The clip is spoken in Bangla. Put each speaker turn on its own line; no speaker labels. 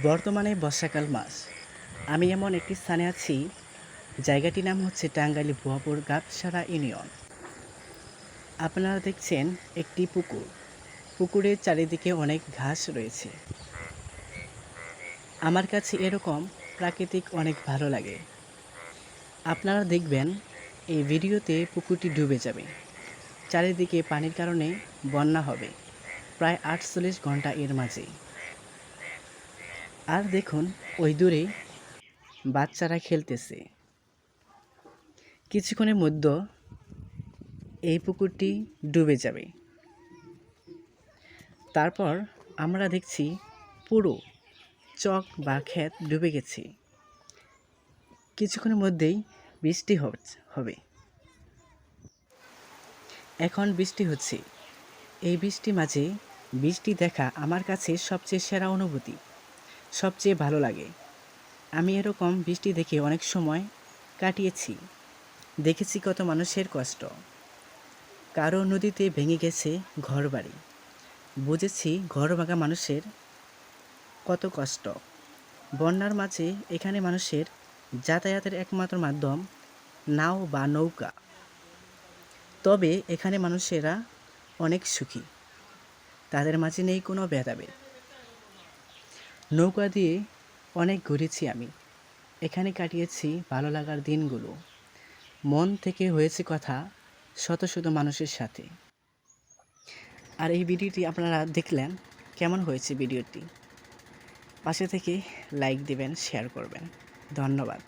বর্তমানে বর্ষাকাল মাস। আমি এমন একটি স্থানে আছি, জায়গাটির নাম হচ্ছে টাঙ্গাইলি ভুয়াপুর গাবসারা ইউনিয়ন। আপনারা দেখছেন একটি পুকুর। পুকুরের চারিদিকে অনেক ঘাস রয়েছে। আমার কাছে এরকম প্রাকৃতিক অনেক ভালো লাগে। আপনারা দেখবেন, এই ভিডিওতে পুকুরটি ডুবে যাবে। চারিদিকে পানির কারণে বন্যা হবে। প্রায় আটচল্লিশ ঘণ্টা এর মাঝে আর দেখুন, ওই দূরে বাচ্চারা খেলতেছে। কিছুক্ষণের মধ্যে এই পুকুরটি ডুবে যাবে। তারপর আমরা দেখছি পুরো চক বা ক্ষেত ডুবে গেছে। কিছুক্ষণের মধ্যেই বৃষ্টি হবে এখন বৃষ্টি হচ্ছে। এই বৃষ্টি মাঝে বৃষ্টি দেখা আমার কাছে সবচেয়ে সেরা অনুভূতি। সবচেয়ে ভালো লাগে। আমি এরকম বৃষ্টি দেখে অনেক সময় কাটিয়েছি। দেখেছি কত মানুষের কষ্ট। কারও নদীতে ভেঙে গেছে ঘরবাড়ি। বুঝেছি ঘর ভাঙা মানুষের কত কষ্ট। বন্যার মাঝে এখানে মানুষের যাতায়াতের একমাত্র মাধ্যম নাও বা নৌকা। তবে এখানে মানুষেরা অনেক সুখী। তাদের মাঝে নেই কোনো ভেদাভেদ। নৌকা দিয়ে অনেক ঘুরেছি আমি। এখানে কাটিয়েছি ভালো লাগার দিনগুলো। মন থেকে হয়েছে কথা শত শত মানুষের সাথে। আর এই ভিডিওটি আপনারা দেখলেন কেমন হয়েছে ভিডিওটি। পাশে থেকে লাইক দেবেন শেয়ার করবেন। ধন্যবাদ।